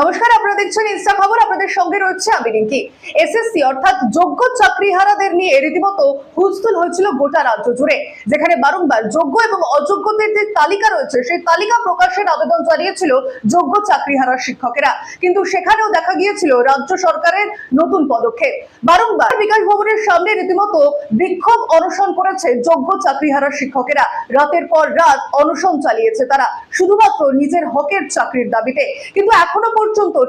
নমস্কার, আপনারা দেখছেন ইনস্টা খবর, আপনাদের সঙ্গে রয়েছে আমি রিঙ্কি। এসএসসি অর্থাৎ যোগ্য চাকরিহারাদের নিয়ে রীতিমতো হুলস্থুল হয়েছিল গোটা রাজ্য জুড়ে, যেখানে বারংবার যোগ্য এবং অযোগ্যদের যে তালিকা রয়েছে, সেই তালিকা প্রকাশের আবেদন জানিয়েছিল যোগ্য চাকরিহারা শিক্ষকেরা। কিন্তু সেখানেও দেখা গিয়েছিল রাজ্য সরকারের নতুন পদক্ষেপ। বারংবার বিকাশ ভবনের সামনে রীতিমতো বিক্ষোভ অনশন করেছে যোগ্য চাকরিহারা শিক্ষকেরা। রাতের পর রাত অনশন চালিয়েছে তারা, শুধুমাত্র নিজের হকের চাকরির দাবিতে। কিন্তু এখনও পর্যন্ত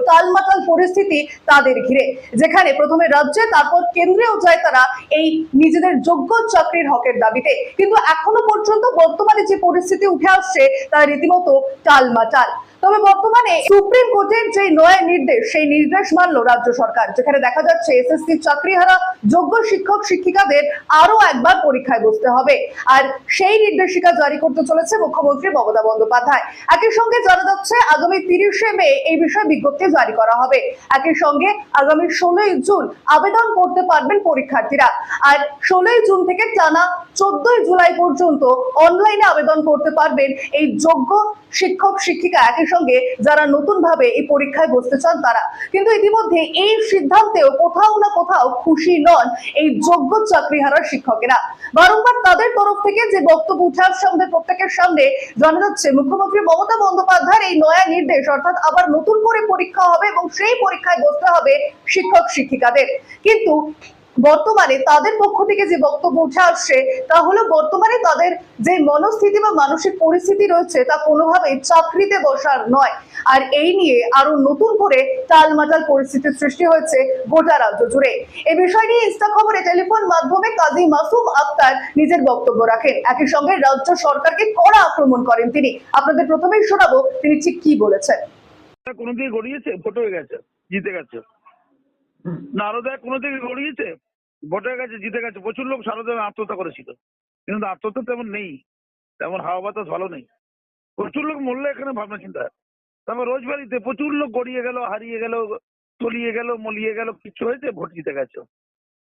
টালমাটাল পরিস্থিতি তাদের ঘিরে। যেখানে প্রথমে রাজ্যে, তারপর কেন্দ্রেও যায় তারা এই নিজেদের যোগ্য চাকরির হকের দাবিতে। কিন্তু এখনও পর্যন্ত বর্তমানে যে পরিস্থিতি উঠে আসছে, তা রীতিমতো টালমাটাল। তবে বর্তমানে সুপ্রিম কোর্টের যে নয়া নির্দেশ, সেই নির্দেশ মানল রাজ্য সরকার, যেখানে দেখা যাচ্ছে এসএসসি চাকরিহারা যোগ্য শিক্ষক, শিক্ষিকাদের আরও একবার পরীক্ষায় বসতে হবে। আর সেই নির্দেশিকা জারি করতে চলেছে মুখ্যমন্ত্রী মমতা বন্দ্যোপাধ্যায়। একই সঙ্গে জানা যাচ্ছে, আগামী তিরিশে মে এই বিষয়ে বিজ্ঞপ্তি জারি করা হবে। একই সঙ্গে আগামী ষোলোই জুন আবেদন করতে পারবেন পরীক্ষার্থীরা। আর ষোলোই জুন থেকে টানা চোদ্দই জুলাই পর্যন্ত অনলাইনে আবেদন করতে পারবেন এই যোগ্য শিক্ষক, শিক্ষিকা। একই সঙ্গে যারা নতুন ভাবে এই পরীক্ষায় বসতে চান তারা। কিন্তু ইতিমধ্যে এই সিদ্ধান্তেও কোথাও না কোথাও খুশি নন এই যোগ্য চাকরিহারা শিক্ষকেরা। বারংবার তাদের তরফ থেকে যে বক্তব্য উঠে আসছে আমাদের প্রত্যেকের সামনে, জানা যাচ্ছে মুখ্যমন্ত্রী মমতা বন্দ্যোপাধ্যায়ের এই নয়া নির্দেশ, অর্থাৎ আবার নতুন করে পরীক্ষা হবে এবং সেই পরীক্ষায় বসতে হবে শিক্ষক শিক্ষিকাদের কিন্তু বর্তমানে তাদের পক্ষ থেকে যে বক্তব্য উঠে আসছে তা হলো বর্তমানে তাদের যে মনস্থিতি বা মানসিক পরিস্থিতি রয়েছে তা কোনোভাবেই চাকরিতে বসার নয়। আর এই নিয়ে আরও নতুন করে টালমাটাল পরিস্থিতির সৃষ্টি হয়েছে গোটা রাজ্য জুড়ে। এই বিষয় নিয়ে ইনস্টা খবরে টেলিফোন মাধ্যমে কাজী মাসুম আক্তার নিজের বক্তব্য রাখেন। একই সঙ্গে রাজ্য সরকারকে কড়া আক্রমণ করেন তিনি। আপনাদের প্রথমেই শোনাবো তিনি ঠিক কি বলেছেন। কোনো দিকে গড়িয়েছে? ভোট হয়ে গেছে জিতে গেছে। নারদা কোনো দিকে গড়িয়েছে? ভোট হয়ে গেছে জিতে গেছে, প্রচুর লোক সারদা আত্মহত্যা করেছিল। কিন্তু আত্মহত্যা তেমন নেই, তেমন হাওয়া বাতাস ভালো নেই। প্রচুর লোক মরলো এখানে ভাবনা চিন্তা। তারপর রোজবাড়িতে প্রচুর লোক গড়িয়ে গেল, হারিয়ে গেল, তলিয়ে গেল, মলিয়ে গেল কিছু হয়েছে? ভোট জিতে গেছে।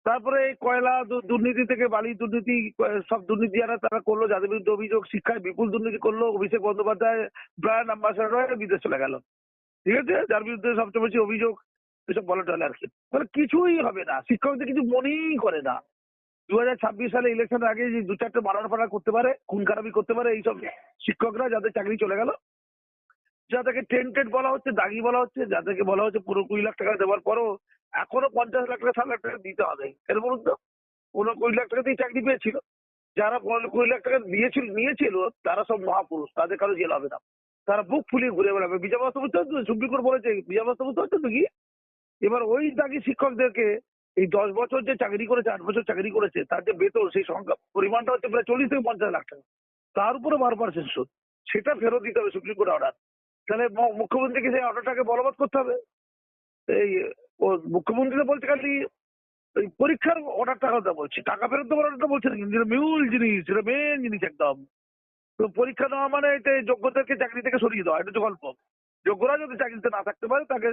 তারপরে এই কয়লা দুর্নীতি থেকে বালি দুর্নীতি সব দুর্নীতি যারা, তারা করল, যাদের বিরুদ্ধে অভিযোগ, শিক্ষায় বিপুল দুর্নীতি করল, অভিষেক বন্দ্যোপাধ্যায় ব্র্যান্ড অ্যাম্বাসাডার হয়ে বিদেশ চলে গেল। ঠিক আছে? যার বিরুদ্ধে সবচেয়ে বেশি অভিযোগ এসব বলে টলে তাহলে কিছুই হবে না। শিক্ষকদের কিছু মনেই করে না। দু হাজার ছাব্বিশ সালে ইলেকশনের আগে যে দু চারটে মারার ফাড়া করতে পারে, খুন খারাপি করতে পারে, এইসব শিক্ষকরা যাদের চাকরি চলে গেল, যাদেরকে টেন্টেড বলা হচ্ছে, দাগি বলা হচ্ছে, যাদেরকে বলা হচ্ছে পুরো কুড়ি লাখ টাকা দেওয়ার পরও এখনও পঞ্চাশ লাখ টাকা, ষাট লাখ টাকা দিতে হবে। এর বলুন তো? কোনো কুড়ি লাখ টাকা দিয়ে চাকরি পেয়েছিল। যারা পনেরো কুড়ি লাখ টাকা দিয়েছিল, নিয়েছিল, তারা সব মহাপুরুষ, তাদের কারও জেল হবে না। তারা বুক ফুলিয়ে ঘুরে বেড়াবে। বিজয় বাস্তব সুপ্রিম কোর্ট বলেছে, বিজয় বাস্তব হচ্ছে তো কি? এবার ওই দাগি শিক্ষকদেরকে এই দশ বছর যে চাকরি করেছে, আট বছর চাকরি করেছে, তার যে বেতন, সেই সংখ্যা পরিমাণটা হচ্ছে প্রায় চল্লিশ থেকে পঞ্চাশ লাখ টাকা। তার উপরে বারো পার্সেন্ট সুদ সেটা ফেরত দিতে হবে সুপ্রিম কোর্ট অর্ডার তাহলে মুখ্যমন্ত্রীকে সেই অর্ডারটাকে বলবৎ করতে হবে? এই মুখ্যমন্ত্রী তো বলছে খালি ওই পরীক্ষার অর্ডারটা কথা বলছি। টাকা ফেরত দেওয়ার অর্ডারটা বলছে না কিন্তু মূল জিনিস এটা মেন জিনিস একদম। তো পরীক্ষা নেওয়া মানে এটা যোগ্যতাকে চাকরি থেকে সরিয়ে দেওয়া, এটা হচ্ছে গল্প। যোগ্যরা যদি চাকরিতে না থাকতে পারে, তাকে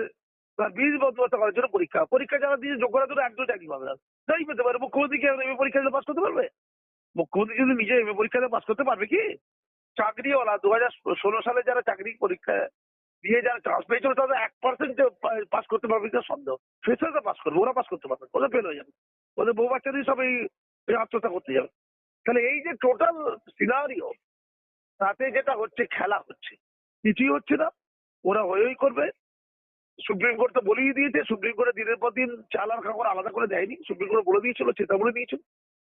বীজ বন্দোবস্ত করার জন্য পরীক্ষা। পরীক্ষা যারা দিয়ে যোগ্যরা ধরে একদম চাকরি পাবে না। তাই পেতে পারে, মুখ্যমন্ত্রী কি এমএ পরীক্ষা পাস করতে পারবে? মুখ্যমন্ত্রী যদি নিজে এমএ পরীক্ষাতে পাস করতে পারবে কি? চাকরিওয়ালা দু হাজার ষোলো সালে যারা চাকরি পরীক্ষা দিয়ে যারা চান্স পেয়েছিল তাদের এক পার্সেন্ট পাস করতে পারবে কিনা সন্দেহ। ফেসাররা পাস করবে, ওরা পাস করতে পারবে ওদের ফেল হয়ে যাবে। ওদের বউ বাচ্চাদের সব এই আত্মহত্যা করতে যাবে। তাহলে এই যে টোটাল সিনারিও তাতে যেটা হচ্ছে, খেলা হচ্ছে। কিছুই হচ্ছে না। ওরা হয়েই করবে। সুপ্রিম কোর্ট তো বলেই দিয়েছে, সুপ্রিম কোর্টে দিনের পর দিন চাল আর কাকর আলাদা করে দেয়নি, সুপ্রিম কোর্ট বলে দিয়েছিল চেতা বলে দিয়েছিল।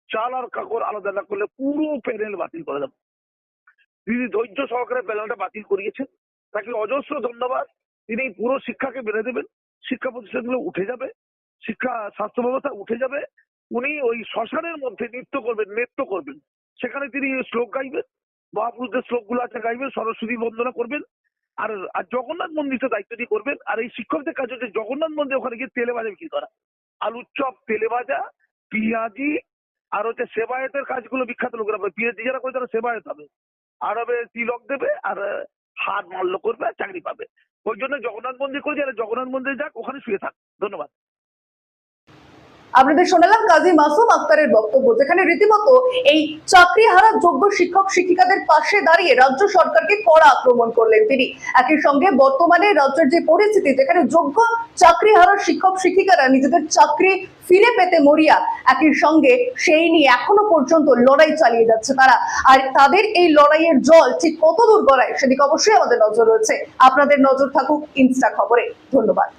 চাল আর কাকর আলাদা না করলে পুরো প্যানেল বাতিল করে দেবে। তিনি ধৈর্য সহকারে প্যানেলটা বাতিল করিয়েছেন তাকে অজস্র ধন্যবাদ। তিনি পুরো শিক্ষাকে বেড়ে দেবেন। শিক্ষা প্রতিষ্ঠানগুলো উঠে যাবে। শিক্ষা, স্বাস্থ্য ব্যবস্থা উঠে যাবে। উনি ওই শ্মশানের মধ্যে নৃত্য করবেন নৃত্য করবেন। সেখানে তিনি শ্লোক গাইবেন, মহাপুরুষদের শ্লোকগুলো আছে, গাইবেন, সরস্বতী বন্দনা করবেন। আর আর জগন্নাথ মন্দিরটা দায়িত্বটি করবেন, আর এই শিক্ষকদের কাজ হচ্ছে জগন্নাথ মন্দির ওখানে গিয়ে তেলে ভাজা বিক্রি করা। আলুর চপ, তেলে ভাজা, পিঁয়াজি, আর হচ্ছে সেবায়তের কাজগুলো বিখ্যাত লোকেরা হবে পিএইচডি যারা করে তারা সেবায়ত হবে আর হবে তিলক দেবে, আর হাত মাল্য করবে, আর চাকরি পাবে। ওই জন্য জগন্নাথ মন্দির করে যারা জগন্নাথ মন্দির যাক, ওখানে শুয়ে থাক। ধন্যবাদ। আপনাদের শোনালাম কাজী মাসুম আক্তারের বক্তব্য, যেখানে রীতিমতো এই চাকরি হারা যোগ্য শিক্ষক, শিক্ষিকাদের পাশে দাঁড়িয়ে রাজ্য সরকারকে কড়া আক্রমণ করলেন তিনি। একই সঙ্গে বর্তমানে রাজ্যের যে পরিস্থিতি, যেখানে যোগ্য চাকরি হারা শিক্ষক, শিক্ষিকারা নিজেদের চাকরি ফিরে পেতে মরিয়া, একই সঙ্গে সেই নিয়ে এখনও পর্যন্ত লড়াই চালিয়ে যাচ্ছে তারা। আর তাদের এই লড়াইয়ের জল ঠিক কত দূর গড়ায়, সেদিকে অবশ্যই আমাদের নজর রয়েছে। আপনাদের নজর থাকুক ইনস্টা খবরে। ধন্যবাদ।